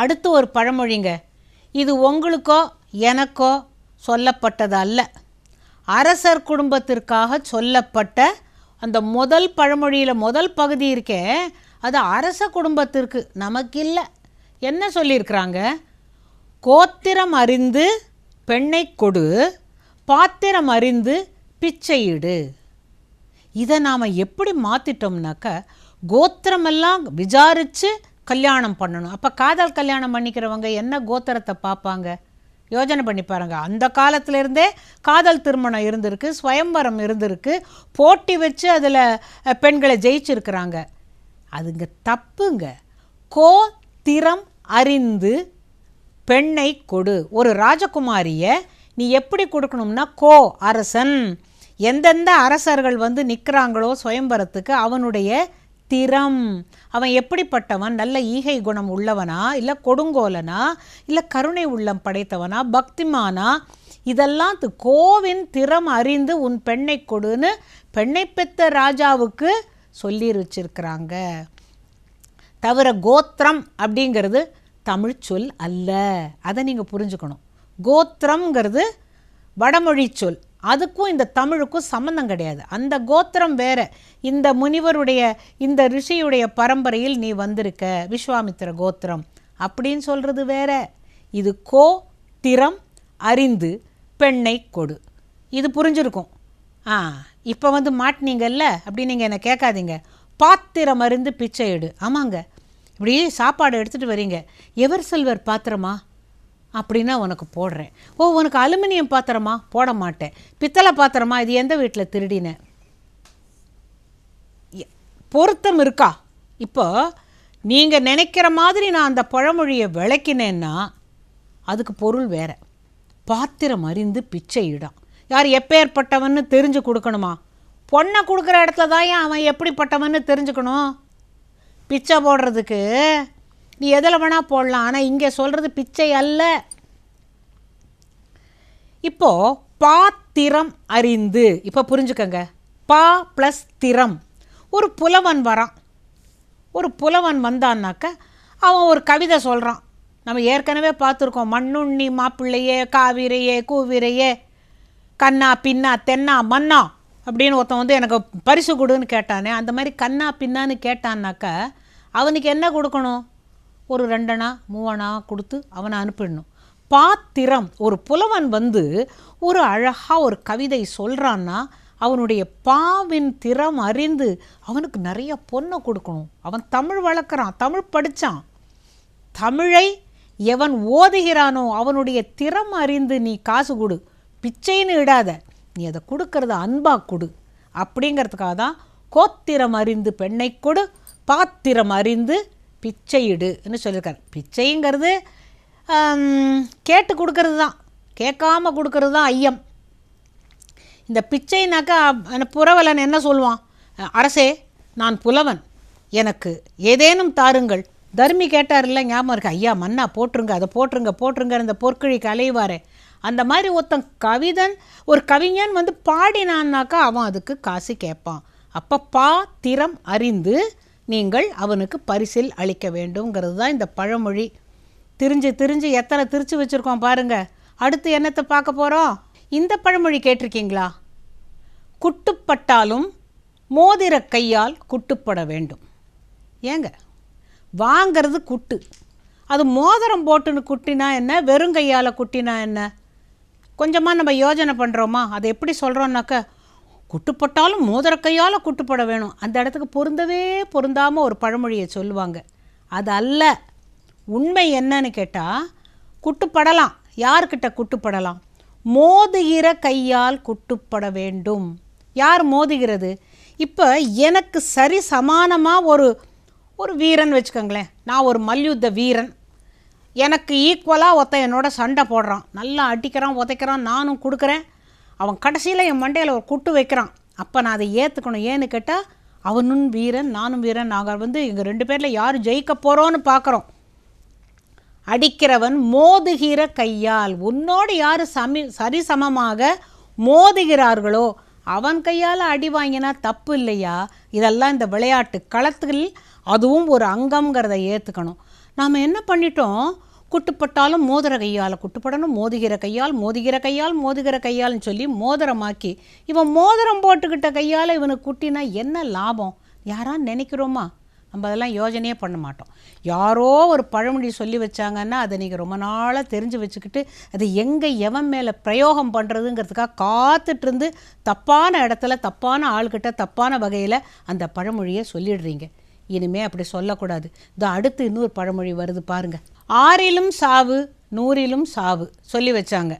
அடுத்து ஒரு பழமொழிங்க. இது உங்களுக்கோ எனக்கோ சொல்லப்பட்டது அல்ல அரசர் குடும்பத்திற்காக சொல்லப்பட்ட அந்த முதல் பழமொழியில் முதல் பகுதி இருக்கே அது அரச குடும்பத்திற்கு நமக்கு இல்லை என்ன சொல்லியிருக்கிறாங்க? கோத்திரம் அறிந்து பெண்ணை கொடு பாத்திரம் அறிந்து பிச்சையிடு இதை நாம் எப்படி மாற்றிட்டோம்னாக்க கோத்திரமெல்லாம் விசாரித்து கல்யாணம் பண்ணணும். அப்போ காதல் கல்யாணம் பண்ணிக்கிறவங்க என்ன கோத்திரத்தை பார்ப்பாங்க? யோஜனை பண்ணி பாருங்க. அந்த காலத்திலேருந்தே காதல் திருமணம் இருந்திருக்கு ஸ்வயம்பரம் இருந்திருக்கு போட்டி வச்சு அதில் பெண்களை ஜெயிச்சிருக்கிறாங்க. அதுங்க தப்புங்க. கோ திறம் அறிந்து பெண்ணை கொடு. ஒரு ராஜகுமாரியை நீ எப்படி கொடுக்கணும்னா கோ அரசன். எந்தெந்த அரசர்கள் வந்து நிற்கிறாங்களோ சுயம்பரத்துக்கு அவனுடைய திறம். அவன் எப்படிப்பட்டவன்? நல்ல ஈகை குணம் உள்ளவனா? இல்லை கொடுங்கோலனா? இல்லை கருணை உள்ளம் படைத்தவனா? பக்திமானா? இதெல்லாம் கோவின் திறம் அறிந்து உன் பெண்ணை கொடுன்னு பெண்ணை பெத்த ராஜாவுக்கு சொல்லி வச்சிருக்கிறாங்க தவிர கோத்திரம் அப்படிங்கிறது தமிழ் சொல் அல்ல. அதை நீங்கள் புரிஞ்சுக்கணும். கோத்திரம்ங்கிறது வடமொழி சொல். அதுக்கும் இந்த தமிழுக்கும் சம்மந்தம் கிடையாது. அந்த கோத்திரம் வேற. இந்த முனிவருடைய இந்த ரிஷியுடைய பரம்பரையில் நீ வந்திருக்க விஸ்வாமித்திர கோத்திரம் அப்படின்னு சொல்கிறது வேற. இது கோ திறம் அறிந்து பெண்ணை கொடு. இது புரிஞ்சிருக்கும். ஆ இப்போ வந்து மாட்டினீங்கல்ல அப்படி நீங்கள் என்னை கேட்காதீங்க. பாத்திரம் அருந்து பிச்சை எடு. ஆமாங்க. இப்படி சாப்பாடு எடுத்துகிட்டு வரீங்க. எவர் செல்வர் பாத்திரமா? அப்படின்னா உனக்கு போடுறேன். ஓ உனக்கு அலுமினியம் பாத்திரமா? போட மாட்டேன். பித்தளை பாத்திரமா? இது எந்த வீட்டில் திருடின? எ- பொருத்தம் இருக்கா? இப்போ நீங்கள் நினைக்கிற மாதிரி நான் அந்த பழமொழியை விளக்கினேன்னா அதுக்கு பொருள் வேற. பாத்திரம் அறிந்து பிச்சை இடம். யார் எப்பேற்பட்டவன்னு தெரிஞ்சு கொடுக்கணுமா? பொண்ணை கொடுக்குற இடத்துல தான் ஏன் அவன் எப்படிப்பட்டவன்னு தெரிஞ்சுக்கணும்? பிச்சை போடுறதுக்கு நீ எதில் வேணால் போடலாம். ஆனால் இங்கே சொல்கிறது பிச்சை அல்ல. இப்போது பாத்திரம் அறிந்து. இப்போ புரிஞ்சுக்கங்க. பா ப்ளஸ் திறம். ஒரு புலவன் வரான். ஒரு புலவன் வந்தான்னாக்க அவன் ஒரு கவிதை சொல்கிறான் நம்ம ஏற்கனவே பார்த்துருக்கோம். மண்ணுண்ணி மாப்பிள்ளையே காவிரையே கூவிரையே கண்ணா பின்னா தென்னா மன்னா அப்படின்னு ஒருத்தன் வந்து எனக்கு பரிசு கொடுன்னு கேட்டானே அந்த மாதிரி கண்ணா பின்னான்னு கேட்டான்னாக்க அவனுக்கு என்ன கொடுக்கணும்? ஒரு ரெண்டனா மூவனா கொடுத்து அவனை அனுப்பிடணும். பாத்திரம் ஒரு புலவன் வந்து ஒரு அழகாக ஒரு கவிதை சொல்கிறான்னா அவனுடைய பாவின் திறம் அறிந்து அவனுக்கு நிறைய பொண்ணை கொடுக்கணும். அவன் தமிழ் வளர்க்குறான் தமிழ் படித்தான் தமிழை எவன் ஓதுகிறானோ அவனுடைய திறம் அறிந்து நீ காசு கொடு பிச்சைன்னு இடாத நீ அதை கொடுக்கறத அன்பாக கொடு. அப்படிங்கிறதுக்காக தான் கோத்திரம் அறிந்து பெண்ணை கொடு பாத்திரம் அறிந்து பிச்சையிடுன்னு சொல்லியிருக்காரு. பிச்சைங்கிறது கேட்டு கொடுக்கறது தான் கேட்காம கொடுக்கறது தான் ஐயம். இந்த பிச்சைனாக்கா அந்த புறவலன் என்ன சொல்லுவான்? அரசே நான் புலவன். எனக்கு ஏதேனும் தாருங்கள். தர்மி கேட்டார்ல ஞாபகம் இருக்கு? ஐயா மன்னா போட்டுருங்க அதை போட்டுருங்க போட்டுருங்க இந்த பொற்கிழிக்கு அலைவாரே. அந்த மாதிரி ஒருத்தன் கவிதன் ஒரு கவிஞன் வந்து பாடினான்னாக்கா அவன் அதுக்கு காசு கேட்பான். அப்போ பா திறம் அறிந்து நீங்கள் அவனுக்கு பரிசில் அளிக்க வேண்டும்ங்கிறது தான் இந்த பழமொழி. திரிஞ்சு திரிஞ்சு எத்தனை திரிச்சு வச்சுருக்கோம் பாருங்க. அடுத்து என்னத்தை பார்க்க போகிறோம் இந்த பழமொழி கேட்டிருக்கீங்களா? குட்டுப்பட்டாலும் மோதிர கையால் குட்டுப்பட வேண்டும். ஏங்க? வாங்கிறது குட்டு. அது மோதிரம் போட்டுன்னு குட்டினா என்ன? வெறும் கையால் குட்டினா என்ன? கொஞ்சமாக நம்ம யோஜனை பண்ணுறோமா அதை எப்படி சொல்கிறோன்னாக்க குட்டுப்பட்டாலும் மோதிர கையால் குட்டுப்பட வேணும். அந்த இடத்துக்கு பொருந்தவே பொருந்தாமல் ஒரு பழமொழியை சொல்லுவாங்க. அது அல்ல. உண்மை என்னன்னு கேட்டால் குட்டுப்படலாம். யார்கிட்ட குட்டுப்படலாம்? மோதுகிற கையால் குட்டுப்பட வேண்டும். யார் மோதுகிறது? இப்போ எனக்கு சரி சமானமாக ஒரு ஒரு வீரன் வச்சுக்கோங்களேன். நான் ஒரு மல்யுத்த வீரன். எனக்கு ஈக்குவலாக ஒருத்தன் என்னோட சண்டை போடுறான். நல்லா அடிக்கிறான் உதைக்கிறான் நானும் கொடுக்குறேன். அவன் கடைசியில் என் மண்டையில் ஒரு குட்டு வைக்கிறான். அப்போ நான் அதை ஏற்றுக்கணும் ஏன்னு கேட்டால் அவனும் வீரன் நானும் வீரன் நாங்கள் வந்து எங்கள் ரெண்டு பேரில் யார் ஜெயிக்க போகிறோன்னு பார்க்குறோம் அடிக்கிறவன் மோதுகிற கையால் உன்னோடு யார் சமி சரிசமமாக மோதுகிறார்களோ அவன் கையால் அடி வாங்கினா தப்பு இல்லையா? இதெல்லாம் இந்த விளையாட்டு களத்தில் அதுவும் ஒரு அங்கம்ங்கிறத ஏற்றுக்கணும் நாம் என்ன பண்ணிட்டோம்? குட்டுப்பட்டாலும் மோதிர கையால் குட்டுப்படணும் மோதுகிற கையால் மோதுகிற கையால் மோதுகிற கையால்னு சொல்லி மோதிரமாக்கி இவன் மோதிரம் போட்டுக்கிட்ட கையால் இவனுக்கு குட்டினா என்ன லாபம்? யாரா நினைக்கிறோமா? நம்ம அதெல்லாம் யோஜனையே பண்ண மாட்டோம். யாரோ ஒரு பழமொழி சொல்லி வச்சாங்கன்னா அதை நீங்கள் ரொம்ப நாளாக தெரிஞ்சு வச்சுக்கிட்டு அது எங்கே எவன் மேலே பிரயோகம் பண்ணுறதுங்கிறதுக்காக காத்துட்ருந்து தப்பான இடத்துல தப்பான ஆள்கிட்ட தப்பான வகையில் அந்த பழமொழியை சொல்லிடுறீங்க. இனிமே அப்படி சொல்லக்கூடாது. இந்த அடுத்து இன்னொரு பழமொழி வருது பாருங்க. ஆறிலும் சாவு நூறிலும் சாவு சொல்லி வச்சாங்க.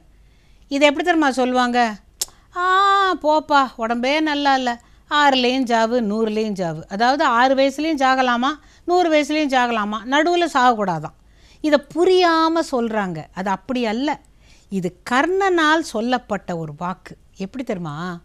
இது எப்படி தெரியுமா சொல்லுவாங்க? ஆ போப்பா உடம்பே நல்லா இல்லை. ஆறுலேயும் ஜாவு நூறுலேயும் ஜாவு அதாவது ஆறு வயசுலேயும் ஜாகலாமா நூறு வயசுலேயும் ஜாகலாமா நடுவில் சாகக்கூடாதான். இதை புரியாமல் சொல்கிறாங்க அது அப்படி அல்ல. இது கர்ணனால் சொல்லப்பட்ட ஒரு வாக்கு. எப்படி தெரியுமா?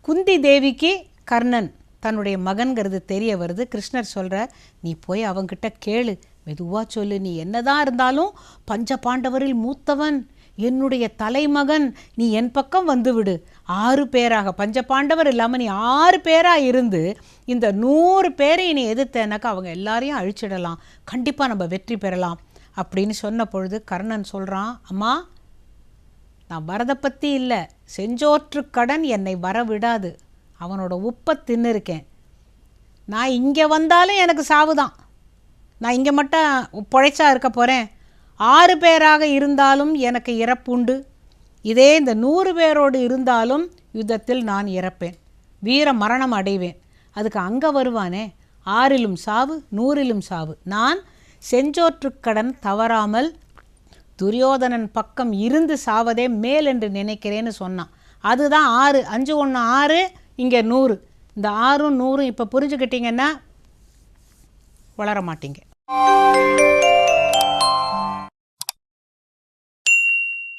குந்தி தேவிக்கு கர்ணன். தன்னுடைய மகன்கிறது தெரிய வருது. கிருஷ்ணர் சொல்கிறார் நீ போய் அவங்கிட்ட கேளு. மெதுவாக சொல்லு. நீ என்னதான் இருந்தாலும் பஞ்ச பாண்டவரில் மூத்தவன். என்னுடைய தலைமகன். நீ என் பக்கம் வந்துவிடு ஆறு பேராக பஞ்ச பாண்டவர் இல்லாமல் நீ ஆறு பேராக இருந்து இந்த நூறு பேரை நீ எதிர்த்தேனாக்கா அவங்க எல்லாரையும் அழிச்சிடலாம். கண்டிப்பாக நம்ம வெற்றி பெறலாம். அப்படின்னு சொன்ன பொழுது கர்ணன் சொல்கிறான் அம்மா நான் வரதை பற்றி இல்லை. செஞ்சோற்று கடன் என்னை வர விடாது அவனோட உப்பை தின்னு நான் இங்கே வந்தாலும் எனக்கு சாவுதான். நான் இங்கே மட்டும் பொழைச்சா இருக்க போகிறேன் ஆறு பேராக இருந்தாலும் எனக்கு இறப்புண்டு இதே இந்த நூறு பேரோடு இருந்தாலும் யுத்தத்தில் நான் இறப்பேன். வீர மரணம் அடைவேன். அதுக்கு அங்கே வருவானே? ஆறிலும் சாவு நூறிலும் சாவு. நான் செஞ்சோற்றுக்கடன் தவறாமல் துரியோதனன் பக்கம் இருந்து சாவதே மேல் என்று நினைக்கிறேன்னு சொன்னான். அதுதான் ஆறு அஞ்சு ஒன்று ஆறு இங்கே நூறு. இந்த ஆறும் நூறும் இப்போ புரிஞ்சுக்கிட்டீங்கன்னா வளர மாட்டீங்க